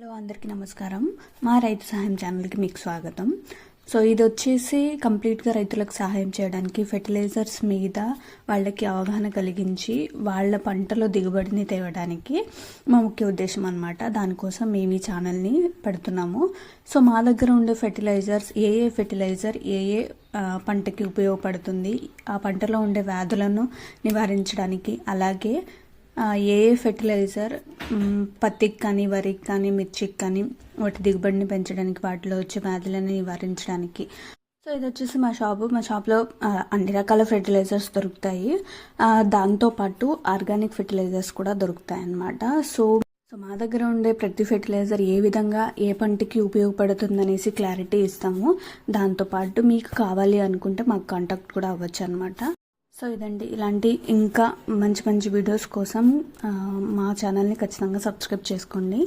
Hello అందరికీ నమస్కారం. మా రైతు సహాయం ఛానల్కి మీకు స్వాగతం. సో ఇది వచ్చేసి కంప్లీట్గా రైతులకు సహాయం చేయడానికి ఫెర్టిలైజర్స్ మీద వాళ్ళకి అవగాహన కలిగించి వాళ్ళ పంటలో దిగుబడిని తేవడానికి మా ముఖ్య ఉద్దేశం అనమాట దానికోసం మేము ఈ ఛానల్ని పెడుతున్నాము. సో మా దగ్గర ఉండే ఫెర్టిలైజర్స్ ఏ ఏ ఫెర్టిలైజర్ ఏ ఏ పంటకి ఉపయోగపడుతుంది ఆ పంటలో ఉండే వ్యాధులను నివారించడానికి అలాగే ఏ ఏ ఫెర్టిలైజర్ పత్తికి కానీ వరికి కానీ మిర్చికి కానీ వాటి దిగుబడిని పెంచడానికి వాటిలో వచ్చే వ్యాధులను నివారించడానికి. సో ఇది వచ్చేసి మా షాపు. మా షాప్లో అన్ని రకాల ఫెర్టిలైజర్స్ దొరుకుతాయి. దాంతోపాటు ఆర్గానిక్ ఫెర్టిలైజర్స్ కూడా దొరుకుతాయి అన్నమాట. సో సో మా దగ్గర ఉండే ప్రతి ఫెర్టిలైజర్ ఏ విధంగా ఏ పంటకి ఉపయోగపడుతుందనేసి క్లారిటీ ఇస్తాము. దాంతోపాటు మీకు కావాలి అనుకుంటే మాకు కాంటాక్ట్ కూడా అవ్వచ్చు అనమాట సో ఇదండి. ఇలాంటి ఇంకా మంచి మంచి వీడియోస్ కోసం మా ఛానల్ని ఖచ్చితంగా సబ్స్క్రైబ్ చేసుకోండి.